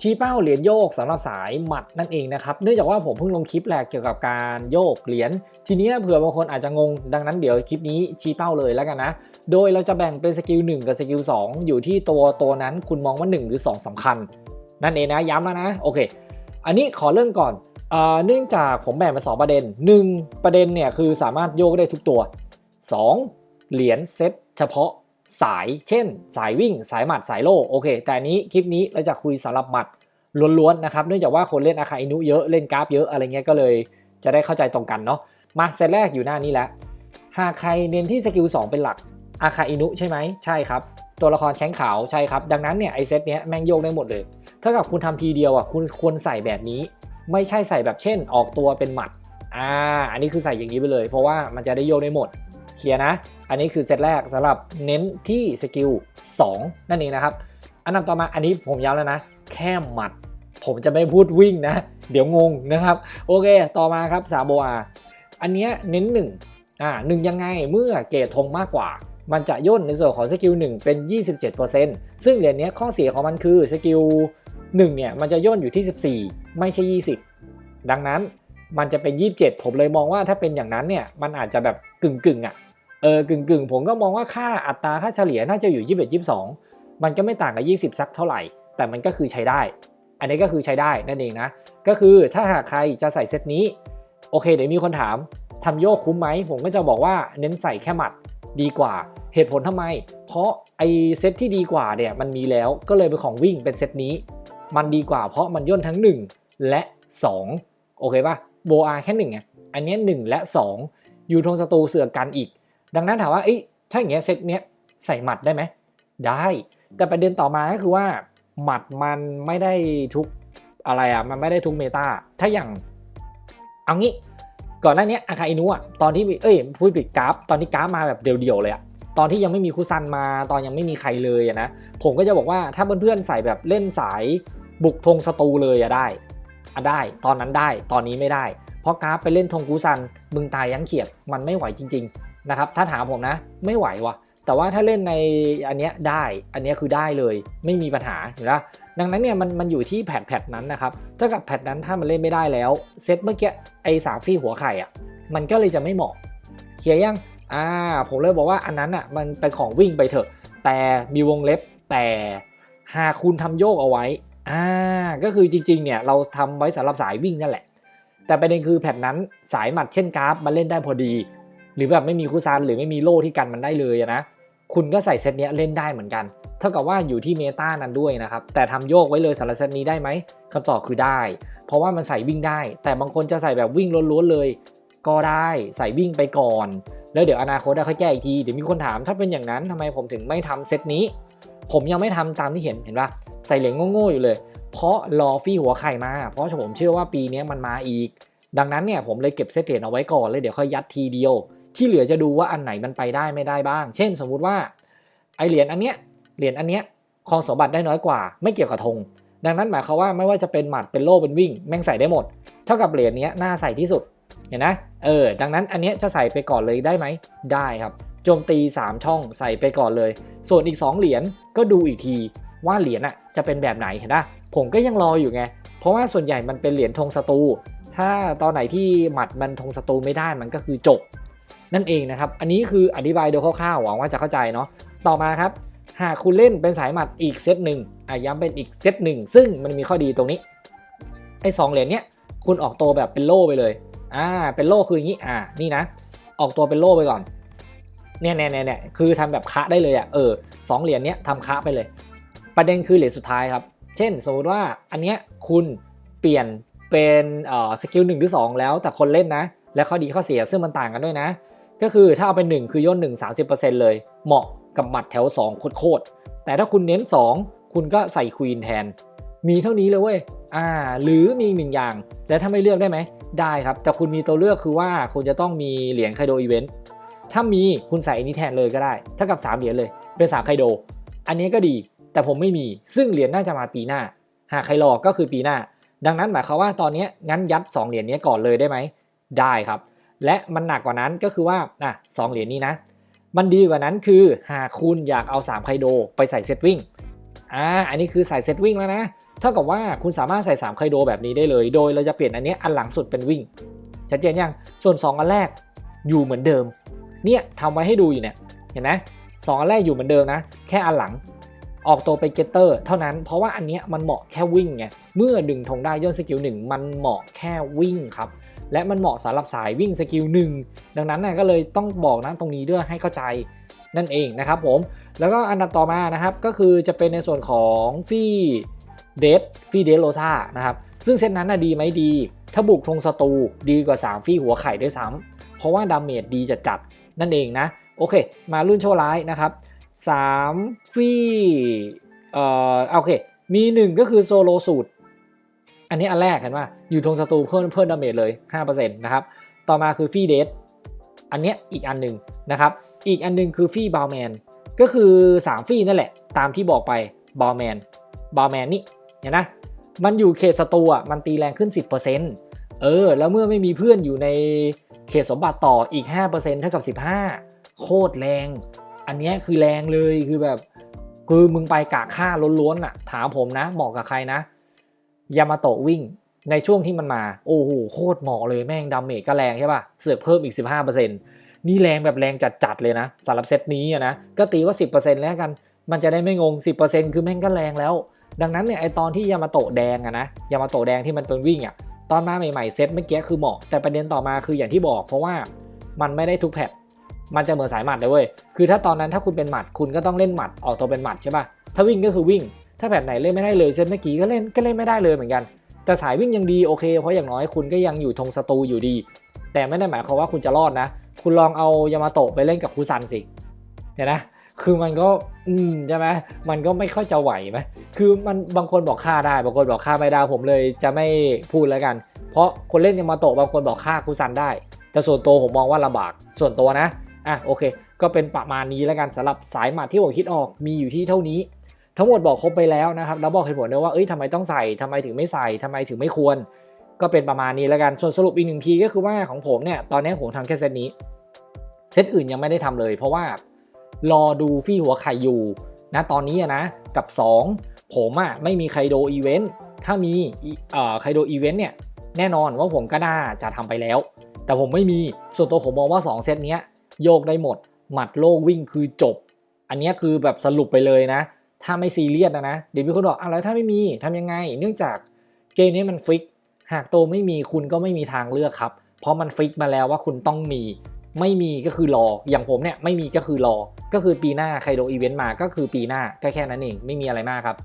ชี้เป้าเหรียญโยกสำหรับสายหมัดนั่นเองนะครับเนื่องจากว่าผมเพิ่งลงคลิปแรกเกี่ยวกับการโยกเหรียญทีนี้เผื่อบางคนอาจจะงง ดังนั้นเดี๋ยวคลิปนี้ชี้เป้าเลยแล้วกันนะ โดยเราจะแบ่งเป็นสกิล1กับสกิล2อยู่ที่ตัวตัวนั้นคุณมองว่า 1 หรือ 2สำคัญ นั่นเองนะย้ำแล้วนะโอเค อันนี้ขอเริ่มก่อนเนื่องจากผมแบ่งเป็นสองประเด็น 1 ประเด็นเนี่ยคือสามารถโยกได้ทุกตัว 2 เหรียญเซตเฉพาะ สาย เช่น สายวิ่ง สายหมัด สายโล่ โอเค แต่อันนี้คลิปนี้เราจะคุยสำหรับหมัดล้วนๆนะครับ เนื่องจากว่าคนเล่นอาคาอินุเยอะ เล่นกราฟเยอะอะไรเงี้ย ก็เลยจะได้เข้าใจตรงกันเนาะ มาเซตแรกอยู่หน้านี้แล้ว หากใครเน้นที่สกิล2เป็นหลัก อาคาอินุใช่ไหม ใช่ครับ ตัวละครแช้งขาว ใช่ครับ ดังนั้นเนี่ยไอเซตเนี้ยแม่งโยกได้หมดเลย ถ้ากับคุณทำทีเดียวอะ คุณควรใส่แบบนี้ ไม่ใช่ใส่แบบเช่น ออกตัวเป็นหมัด อ่า อันนี้คือใส่อย่างนี้ไปเลย เพราะว่ามันจะได้โยกได้หมด เคลียร์นะ อันนี้คือเซตแรกสำหรับเน้นที่สกิล2นั่นเองนะครับ อันดับต่อมาอันนี้ผมย้ำแล้วนะ แค่หมัด ผมจะไม่พูดวิ่งนะ เดี๋ยวงงนะครับ โอเค ต่อมาครับซาโบอาอันนี้เน้น1อ่าหนึ่งยังไงเมื่อเกรดธงมากกว่า มันจะย่นในส่วนของสกิล1เป็น 27%ซึ่งเหรียญนี้ข้อเสียของมันคือสกิล1เนี่ยมันจะย่นอยู่ที่ 14 ไม่ใช่ 20 ดังนั้นมันจะเป็น 27 ผมเลยมองว่าถ้าเป็นอย่างนั้นเนี่ยมันอาจจะแบบกึ่งกึ่งๆอะ เออกึ่งกึ่งๆผมก็มองว่าค่าอัตราค่าเฉลี่ยน่าจะอยู่ 21 22 มันก็ไม่ต่างกับ 20 สักเท่าไหร่ แต่มันก็คือใช้ได้ อันนี้ก็คือใช้ได้นั่นเองนะ ก็คือถ้าหากใครจะใส่เซตนี้ โอเค เดี๋ยวมีคนถามทำโยกคุ้มไหม ผมก็จะบอกว่าเน้นใส่แค่หมัดดีกว่า เหตุผลทำไม เพราะไอเซตที่ดีกว่าเนี่ยมันมีแล้วก็เลยเป็นของวิ่งเป็นเซตนี้ มันดีกว่าเพราะมันย่นทั้ง 1 และ 2 โอเคป่ะโบอาแค่1ไงอันนี้1และ2อยู่ทงศัตรูเสือกันอีก ดังนั้นถามว่าเอ้ยถ้าอย่างเงี้ยเซตเนี้ยใส่หมัดได้ไหมได้ แต่ประเด็นต่อมาก็คือว่า หมัดมันไม่ได้ทุกอะไรอะมันไม่ได้ทุกเมตาถ้าอย่างเอางี้ก่อนหน้านี้อาคาอินุอะตอนที่เอ้ยพูดผิดกราฟตอนที่กราฟมาแบบเดี่ยวๆเลยอะตอนที่ยังไม่มีคุซันมาตอนยังไม่มีใครเลยอะนะผมก็จะบอกว่าถ้าเพื่อนๆใส่แบบเล่นสายบุกธงศัตรูเลยอะได้อะได้ ตอนนั้นได้ตอนนี้ไม่ได้ เพราะกราฟไปเล่นธงกุซันมึงตายยันเขียดมันไม่ไหวจริง ๆ นะครับถ้าถามผมนะไม่ไหวว่ะ แต่ว่าถ้าเล่นในอันเนี้ยได้อันเนี้ยคือได้เลยไม่มีปัญหาเห็นปะดังนั้นเนี่ยมันมันอยู่ที่แพทแพทนั้นนะครับถ้ากับแพทนั้นถ้ามันเล่นไม่ได้แล้วเซตเมื่อกี้ไอ้สามฟี่หัวไข่อะมันก็เลยจะไม่เหมาะเคลียร์ยังอ่าผมเลยบอกว่าอันนั้นอะมันเป็นของวิ่งไปเถอะ แต่มีวงเล็บแต่หากคุณทำโยกเอาไว้อ่าก็คือจริงๆเนี่ยเราทำไว้สำหรับสายวิ่งนั่นแหละ แต่ประเด็นคือแพทนั้นสายหมัดเช่นกราฟมันเล่นได้พอดี หรือแบบไม่มีคุซานหรือไม่มีโล่ที่กันมันได้เลยนะคุณก็ใส่เซตเนี้ยเล่นได้เหมือนกัน เท่ากับว่าอยู่ที่เมตานั้นด้วยนะครับ แต่ทำโยกไว้เลยสำหรับเซตนี้ได้ไหมคำตอบคือได้ เพราะว่ามันใส่วิ่งได้ แต่บางคนจะใส่แบบวิ่งล้วนๆเลย ก็ได้ใส่วิ่งไปก่อน แล้วเดี๋ยวอนาคตค่อยแก้อีกที เดี๋ยวมีคนถามถ้าเป็นอย่างนั้นทำไมผมถึงไม่ทำเซตนี้ ผมยังไม่ทำตามที่เห็นเห็นปะใส่เหรียญโง่ๆอยู่เลย เพราะรอฟี่หัวไข่มา เพราะผมเชื่อว่าปีนี้มันมาอีก ดังนั้นเนี่ยผมเลยเก็บเซตเหรียญเอาไว้ก่อนเลยเดี๋ยวค่อยยัดทีเดียว ที่เหลือจะดูว่าอันไหนมันไปได้ไม่ได้บ้าง เช่น สมมุติว่าไอเหรียญอันเนี้ยเหรียญอันเนี้ยครองสมบัติได้น้อยกว่า ไม่เกี่ยวกับธงดังนั้นหมายความว่าไม่ว่าจะเป็นหมัดเป็นโล่เป็นวิ่ง แม่งใส่ได้หมด เท่ากับเหรียญเนี้ยน่าใส่ที่สุดเห็นนะเออดังนั้นอันเนี้ยจะใส่ไปก่อนเลยได้ไหมได้ครับโจมตี 3 ช่องใส่ไปก่อนเลย ส่วนอีก 2 เหรียญก็ดูอีกทีว่าเหรียญอะจะเป็นแบบไหนเห็นปะผมก็ยังรออยู่ไง เพราะว่าส่วนใหญ่มันเป็นเหรียญธงศัตรูถ้าตอนไหนที่หมัดมันธงศัตรูไม่ได้มันก็คือจบ นั่นเองนะครับ อันนี้คืออธิบายโดยคร่าวๆหวังว่าจะเข้าใจเนาะ ต่อมาครับ หากคุณเล่นเป็นสายหมัดอีกเซตหนึ่งอะย้ำเป็นอีกเซตหนึ่ง ซึ่งมันมีข้อดีตรงนี้ ไอ้สองเหรียญเนี้ยคุณออกตัวแบบเป็นโล่ไปเลย อ่า เป็นโล่คืออย่างนี้ อ่า นี่นะ ออกตัวเป็นโล่ไปก่อน เนี่ยเนี่ยเนี่ยคือทำแบบคะได้เลยอะ เออสองเหรียญเนี้ยทำคะไปเลย ประเด็นคือเหรียญสุดท้ายครับ เช่น สมมติว่าอันเนี้ยคุณเปลี่ยนเป็นเอ่อสกิลหนึ่งหรือสองแล้วแต่คนเล่นนะ และข้อดีข้อเสียซึ่งมันต่างกันด้วยนะ ก็คือถ้าเอาเป็น 1 คือย่น1 30%เลย เหมาะกับหมัดแถว 2 โคตรแต่ถ้าคุณเน้น 2 คุณก็ใส่ควีนแทน มีเท่านี้เลยเว้ยอ่า หรือมีอีกหนึ่งอย่าง แล้วถ้าไม่เลือกได้ไหม ได้ครับ แต่คุณมีตัวเลือกคือว่าคุณจะต้องมีเหรียญไคโดอีเวนต์ถ้ามีคุณใส่อันนี้แทนเลยก็ได้เท่ากับ 3 เหรียญเลย เป็น3ไคโด อันนี้ก็ดี แต่ผมไม่มีซึ่งเหรียญน่าจะมาปีหน้า หากใครรอก็คือปีหน้า ดังนั้นหมายความว่าตอนนี้งั้นยัด 2 เหรียญนี้ก่อนเลยได้ไหมได้ครับ และมันหนักกว่านั้นก็คือว่าอะสองเหรียญนี้นะ มันดีกว่านั้นคือหากคุณอยากเอา3ไคโดไปใส่เซตวิ่งอ่าอันนี้คือใส่เซตวิ่งแล้วนะเท่ากับว่าคุณสามารถใส่3ไคโดแบบนี้ได้เลย โดยเราจะเปลี่ยนอันนี้อันหลังสุดเป็นวิ่งชัดเจนยังส่วน 2 อันแรกอยู่เหมือนเดิม เนี่ยทำไว้ให้ดูอยู่เนี่ยเห็นไหมสองอันแรกอยู่เหมือนเดิมนะ แค่อันหลังออกตัวไปเกตเตอร์เท่านั้นเพราะว่าอันเนี้ยมันเหมาะแค่วิ่งไงเมื่อดึงธงได้ย่นสกิลหนึ่งมันเหมาะแค่วิ่งครับ และมันเหมาะสำหรับสายวิ่งสกิลหนึ่งดังนั้นนะก็เลยต้องบอกนะตรงนี้ด้วยให้เข้าใจนั่นเองนะครับผม แล้วก็อันดับต่อมานะครับก็คือจะเป็นในส่วนของฟี่เดฟฟี่เดฟโรซานะครับซึ่งเซตนั้นนะดีไหมดี ถ้าบุกธงศัตรูดีกว่า 3 ฟี่หัวไข่ด้วยซ้ำเพราะว่าดาเมจดีจะจัดนั่นเองนะ โอเค มารุ่นโชว์ร้ายนะครับ 3 ฟี่เอ่อโอเค มี 1 ก็คือโซโลสูตร อันนี้อันแรกเห็นว่าอยู่ธงศัตรูเพิ่มเพิ่มดาเมจเลย5%นะครับต่อมาคือฟี่เดฟอันเนี้ยอีกอันหนึ่งนะครับอีกอันหนึงคือฟี่บาวแมนก็คือ 3 ฟี่นั่นแหละ ตามที่บอกไปบาวแมนบาวแมนนี่เห็นนะมันอยู่เขตศัตรูอะมันตีแรงขึ้น 10%เออ แล้วเมื่อไม่มีเพื่อนอยู่ในเขตสมบัติต่ออีก 5%เท่ากับ 15 โคตรแรง อันนี้คือแรงเลยคือแบบ คือมึงไปกะค่าล้วนๆอะ ถามผมนะเหมาะกับใครนะ ยามาโตะวิ่งในช่วงที่มันมา โอ้โหโคตรเหมาะเลยแม่งดาเมจก็แรงใช่ป่ะ เสือกเพิ่มอีก 15%นี่แรงแบบแรงจัดๆเลยนะสำหรับเซตนี้นะก็ตีว่า 10%แล้วกัน มันจะได้ไม่งง 10%คือแม่งก็แรงแล้ว ดังนั้นเนี่ยไอตอนที่ยามาโตะแดงอะนะยามาโตะแดงที่มันเป็นวิ่งอะตอนมาใหม่ๆเซตเมื่อกี้คือเหมาะแต่ประเด็นต่อมาคืออย่างที่บอก เพราะว่ามันไม่ได้ทุกแพทมันจะเหมือนสายหมัดเลยเว้ยคือถ้าตอนนั้นถ้าคุณเป็นหมัดคุณก็ต้องเล่นหมัดออกตัวเป็นหมัดใช่ป่ะถ้าวิ่งก็คือวิ่ง ถ้าแบบไหนเล่นไม่ได้เลยเซตเมื่อกี้ก็เล่นก็เล่นไม่ได้เลยเหมือนกัน แต่สายวิ่งยังดีโอเค เพราะอย่างน้อยคุณก็ยังอยู่ธงศัตรูอยู่ดี แต่ไม่ได้หมายความว่าคุณจะรอดนะ คุณลองเอายามาโตะไปเล่นกับคุซันสิเห็นนะคือมันก็อืมใช่ไหมมันก็ไม่ค่อยจะไหวไหมคือมันบางคนบอกฆ่าได้ บางคนบอกฆ่าไม่ได้ผมเลยจะไม่พูดแล้วกัน เพราะคนเล่นยามาโตะบางคนบอกฆ่าคุซันได้ แต่ส่วนตัวผมมองว่าลำบากส่วนตัวนะอะโอเค ก็เป็นประมาณนี้แล้วกันสำหรับสายหมัดที่ผมคิดออกมีอยู่ที่เท่านี้ ทั้งหมดบอกครบไปแล้วนะครับแล้วบอกเหตุผลด้วยว่าเอ้ยทำไมต้องใส่ทำไมถึงไม่ใส่ทำไมถึงไม่ควร ก็เป็นประมาณนี้แล้วกันส่วนสรุปอีกหนึ่งทีก็คือว่าของผมเนี่ยตอนนี้ผมทำแค่เซตนี้เซตอื่นยังไม่ได้ทำเลย เพราะว่ารอดูฟี่หัวไข่อยู่นะตอนนี้นะกับ 2 ผมอะไม่มีไคโดอีเวนต์ถ้ามีเอ่อไคโดอีเวนต์เนี่ยแน่นอนว่าผมก็น่าจะทำไปแล้ว แต่ผมไม่มีส่วนตัวผมมองว่า 2 เซตนี้โยกได้หมด หมัดโลกวิ่งคือจบ อันนี้คือแบบสรุปไปเลยนะ ถ้าไม่ซีเรียสนะนะเดี๋ยวมีคนบอกอะไรถ้าไม่มีทำยังไง เนื่องจากเกมนี้มันฟิก หากโตไม่มีคุณก็ไม่มีทางเลือกครับ เพราะมันฟิกมาแล้วว่าคุณต้องมี ไม่มีก็คือรอ อย่างผมเนี่ยไม่มีก็คือรอ ก็คือปีหน้าใครโดอีเวนต์มาก็คือปีหน้าก็แค่นั้นเองไม่มีอะไรมากครับ